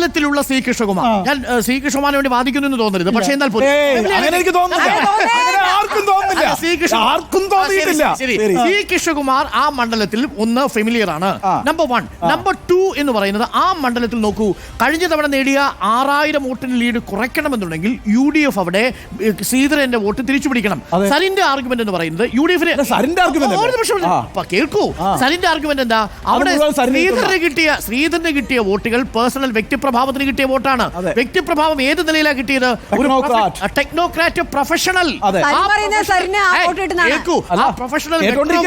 മണ്ഡലത്തിലുള്ള ശ്രീകൃഷ്ണകുമാർ. ഞാൻ ഏ, വേണ്ടി വാദിക്കുന്നു എന്ന് തോന്നരുത്. പക്ഷേ എന്നാൽ പോലും- അങ്ങനെ എനിക്ക് തോന്നുന്നില്ല ആർക്കും തോന്നുന്നില്ല. ആർക്കും ആ, തോന്നിയിട്ടില്ല. ശരി, ശരി, ശരി. സി കൃഷ്ണകുമാർ ആ മണ്ഡലത്തിൽ ഒന്ന് ഫെമിലിയർ ആണ്. നമ്പർ വൺ നമ്പർ ടു എന്ന് പറയുന്നത് ആ മണ്ഡലത്തിൽ നോക്കൂ. കഴിഞ്ഞ തവണ നേടിയ ആറായിരം വോട്ടിന് ലീഡ് കുറയ്ക്കണമെന്നുണ്ടെങ്കിൽ യു ഡി എഫ് അവിടെ ശ്രീധരന്റെ വോട്ട് തിരിച്ചു പിടിക്കണം. സരിന്റെ ആർഗ്യുമെന്റ് എന്ന് പറയുന്നത് യു ഡി എഫിന് കേൾക്കൂ. സരിന്റെ ആർഗ്യുമെന്റ് എന്താ? അവിടെ ശ്രീധരന് കിട്ടിയ ശ്രീധരന് കിട്ടിയ വോട്ടുകൾ പേഴ്സണൽ വ്യക്തിപ്രഭാവത്തിന് കിട്ടിയ വോട്ടാണ്. വ്യക്തിപ്രഭാവം ഏത് നിലയിലാണ് കിട്ടിയത്? Technocrat. Technocrat professional professional.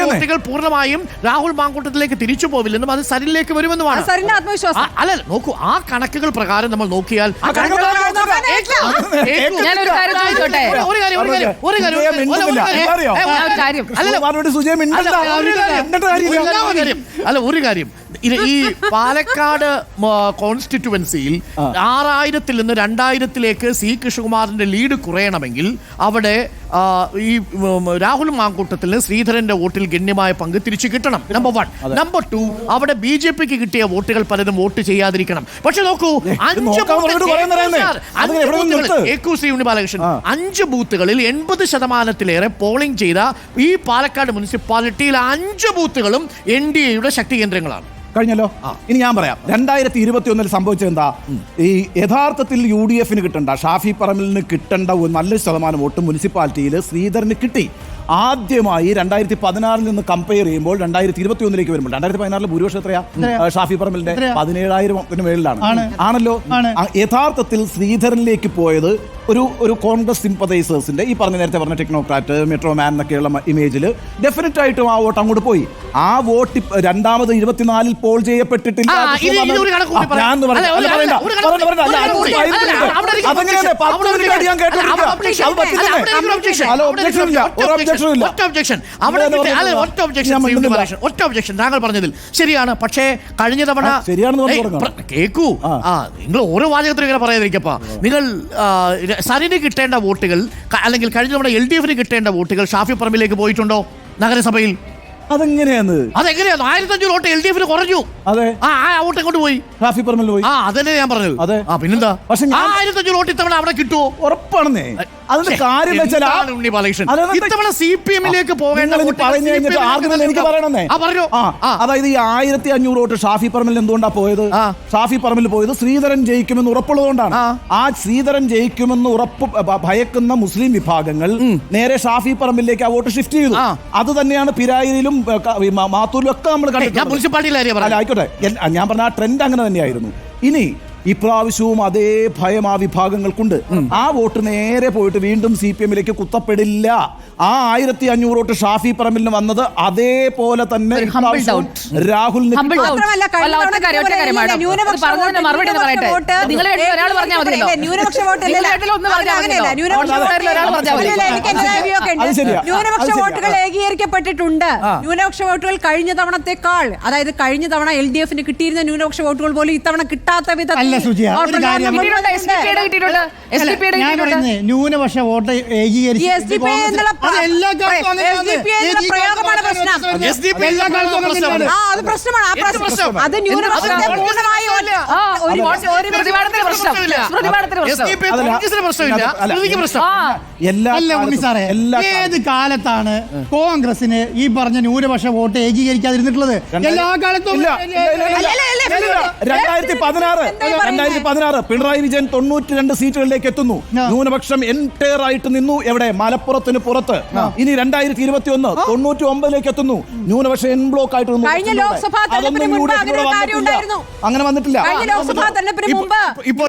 വോട്ടുകൾ പൂർണമായും രാഹുൽ മാങ്കൂട്ടത്തിലേക്ക് തിരിച്ചു പോവില്ലെന്നും അത് സരിനിലേക്ക് വരുമെന്നുമാണ്. അല്ല നോക്കൂ ആ കണക്കുകൾ പ്രകാരം നമ്മൾ നോക്കിയാൽ? ഒരു ഒരു ഒരു ഒരു- ഒരു. അല്ല, ഒരു കാര്യം. കാര്യമില്ല. ഒരു കാര്യം, അല്ല ഒരു കാര്യം. ഈ പാലക്കാട് കോൺസ്റ്റിറ്റുവൻസിയിൽ ആറായിരത്തിൽ നിന്ന് രണ്ടായിരത്തിലേക്ക് സി കൃഷ്ണകുമാറിന്റെ ലീഡ് കുറയണമെങ്കിൽ അവിടെ ഈ രാഹുൽ മാങ്കൂട്ടത്തിന് ശ്രീധരന്റെ വോട്ടിൽ ഗണ്യമായ പങ്ക് തിരിച്ചു കിട്ടണം. നമ്പർ വൺ നമ്പർ ടു അവിടെ ബി ജെ പിക്ക് കിട്ടിയ വോട്ടുകൾ പലതും വോട്ട് ചെയ്യാതിരിക്കണം. പക്ഷെ നോക്കൂ അഞ്ച്. ശ്രീ ഉണ്ണിബാലകൃഷ്ണൻ അഞ്ച് ബൂത്തുകളിൽ എൺപത് ശതമാനത്തിലേറെ പോളിംഗ് ചെയ്ത ഈ പാലക്കാട് മുനിസിപ്പാലിറ്റിയിലെ അഞ്ച് ബൂത്തുകളും എൻ ഡി എയുടെ ശക്തി കേന്ദ്രങ്ങളാണ്. കഴിഞ്ഞല്ലോ? ഇനി ഞാൻ പറയാം. രണ്ടായിരത്തി ഇരുപത്തി ഒന്നിൽ സംഭവിച്ചത് എന്താ ഈ യഥാർത്ഥത്തിൽ യു ഡി എഫിന് കിട്ടേണ്ട ഷാഫി പറമ്പലിന് കിട്ടേണ്ട ഒരു നല്ല ശതമാനം വോട്ട് മുനിസിപ്പാലിറ്റിയിൽ ശ്രീധരന് കിട്ടി. ആദ്യമായി രണ്ടായിരത്തി പതിനാറിൽ നിന്ന് കമ്പയർ ചെയ്യുമ്പോൾ രണ്ടായിരത്തി ഇരുപത്തി ഒന്നിലേക്ക് വരുമ്പോൾ രണ്ടായിരത്തി പതിനാറിൽ ഭൂരിപക്ഷം എത്രയാ ഷാഫി പറമ്പലിന്റെ പതിനേഴായിരത്തിന് മേളിലാണ്. ആണല്ലോ? യഥാർത്ഥത്തിൽ ശ്രീധരനിലേക്ക് പോയത് ഒരു ഒരു കോൺഗ്രസ് സിംപതൈസേഴ്സിന്റെ ഈ പറഞ്ഞ നേരത്തെ പറഞ്ഞ ടെക്നോക്രാറ്റ് മെട്രോമാൻ എന്നൊക്കെയുള്ള ഇമേജിൽ ഡെഫിനറ്റ് ആയിട്ടും ആ വോട്ട് അങ്ങോട്ട് പോയി. ആ വോട്ട് രണ്ടാമത് ഇരുപത്തിനാലിൽ പോൾ ചെയ്യപ്പെട്ടിട്ടില്ല. ഒറ്റ ഒബ്ജക്ഷൻ താങ്കൾ പറഞ്ഞതിൽ ശരിയാണ്. പക്ഷേ കഴിഞ്ഞ തവണ കേക്കൂ. ആ. നിങ്ങൾ ഓരോ വാചകത്തിനും ഇങ്ങനെ പറയാതിരിക്കപ്പാ. നിങ്ങൾ സരിന് കിട്ടേണ്ട വോട്ടുകൾ അല്ലെങ്കിൽ കഴിഞ്ഞ തവണ എൽ ഡി എഫിന് കിട്ടേണ്ട വോട്ടുകൾ ഷാഫി പറമ്പിലേക്ക് പോയിട്ടുണ്ടോ നഗരസഭയിൽ? അതെങ്ങനെയാണ് അതെങ്ങനെയാണ് ആയിരത്തഞ്ഞൂറ് വോട്ട് എൽ ഡി എഫിന് കുറഞ്ഞു. അതെ. ആ ആ വോട്ട് എങ്ങോട്ട് പോയി? റാഫി പറമ്പിൽ പോയി. ആ അതന്നെ ഞാൻ പറഞ്ഞത്. അതെ. ആ പിന്നെന്താ? പക്ഷെ ആ ആയിരത്തഞ്ഞൂറ് വോട്ട് ഇത്തവണ അവിടെ കിട്ടുമോ ഉറപ്പാണെന്നേ. അതിന്റെ കാര്യം വെച്ചാൽ ഉണ്ണി ബാലകൃഷ്ണൻ ഇത്തവണ സി പി എമ്മിലേക്ക് പോകേണ്ട പറഞ്ഞു കഴിഞ്ഞിട്ട് ആർഗ്യുമെന്റ് എനിക്ക് പറയണമെന്നേ. പറഞ്ഞു. ആ അതായത് ഈ ആയിരത്തി അഞ്ഞൂറ് വോട്ട് ഷാഫി പറമ്പിൽ എന്തുകൊണ്ടാ പോയത്? ഷാഫി പറമ്പിൽ പോയത് ശ്രീധരൻ ജയിക്കുമെന്ന് ഉറപ്പുള്ളതുകൊണ്ടാണ്. ആ. ശ്രീധരൻ ജയിക്കുമെന്ന് ഉറപ്പ് ഭയക്കുന്ന മുസ്ലിം വിഭാഗങ്ങൾ നേരെ ഷാഫി പറമ്പിലേക്ക് ആ വോട്ട് ഷിഫ്റ്റ് ചെയ്തു. അത് തന്നെയാണ് പിരായിരിലും മാത്തൂരിലും ഒക്കെ നമ്മൾ കണ്ടിട്ടുണ്ട് ആയിക്കോട്ടെ. ഞാൻ പറഞ്ഞ ആ ട്രെൻഡ് അങ്ങനെ തന്നെയായിരുന്നു. ഇനി ഇപ്രാവശ്യവും അതേ ഭയം ആ വിഭാഗങ്ങൾക്കുണ്ട്. ആ വോട്ട് നേരെ പോയിട്ട് വീണ്ടും സി പി എമ്മിലേക്ക് കുത്തപ്പെടില്ല. ആ ആയിരത്തി അഞ്ഞൂറ് വോട്ട് ഷാഫി പറമ്പിലിന് വന്നത് അതേപോലെ തന്നെ രാഹുൽ. ന്യൂനപക്ഷ. വോട്ടുകൾ ഏകീകരിക്കപ്പെട്ടിട്ടുണ്ട്. ന്യൂനപക്ഷ വോട്ടുകൾ കഴിഞ്ഞ തവണത്തെക്കാൾ അതായത് കഴിഞ്ഞ തവണ എൽ ഡി എഫിന് കിട്ടിയിരുന്ന ന്യൂനപക്ഷ വോട്ടുകൾ പോലും ഇത്തവണ കിട്ടാത്ത വിധത്തിൽ അല്ല, സുജിയ, ഒരു കാര്യം- കിട്ടിയിട്ടുണ്ട്. കിട്ടിയിട്ടുണ്ട്. ഞാൻ കിട്ടിയിട്ടുണ്ട്. പറയുന്നത് ന്യൂനപക്ഷ വോട്ട് ഏകീകരിച്ച് അത് എല്ലാ കാലത്തും എന്നുള്ള പ്രയോഗമാണ് പ്രശ്നം. എല്ലാ കാലത്തും. ആ അത് പ്രശ്നമാണ്. ആ എന്ത് പ്രശ്നം. പ്രശ്നം? അത് ന്യൂനപക്ഷത്തെ എന്ത് പ്രശ്നം? പൂർണമായി ഒരു- ആ, ഒരു പ്രശ്നം. പ്രതിപാദനത്തിന് പ്രശ്നം. അതല്ല. പ്രശ്നമില്ല. അല്ല. പ്രശ്നം. ആ. എല്ലാ അല്ല ഉണ്ണി സാറേ എല്ലാ ഏത് കാലത്തും- കാലത്താണ് കോൺഗ്രസിന് ഈ പറഞ്ഞ ന്യൂനപക്ഷ വോട്ട് ഏകീകരിക്കാതിരുന്നിട്ടുള്ളത്? എല്ലാ കാലത്തും ഇല്ല, ഇല്ല, ഇല്ല, ഇല്ല, അല്ല, രണ്ടായിരത്തി പതിനാറ്? രണ്ടായിരത്തി പതിനാറ്. പിണറായി വിജയൻ തൊണ്ണൂറ്റി രണ്ട് സീറ്റുകളിലേക്ക് എത്തുന്നു. ന്യൂനപക്ഷം എന്റയർ ആയിട്ട് നിന്നു എവിടെ? മലപ്പുറത്തിന് പുറത്ത്. ഇനി രണ്ടായിരത്തി ഇരുപത്തി ഒന്ന് തൊണ്ണൂറ്റി ഒമ്പതിലേക്ക് എത്തുന്നു. ന്യൂനപക്ഷം എൻ ബ്ലോക്ക് ആയിട്ട് അതൊന്നും യു ഡി അങ്ങനെ വന്നിട്ടില്ല. ഇപ്പോൾ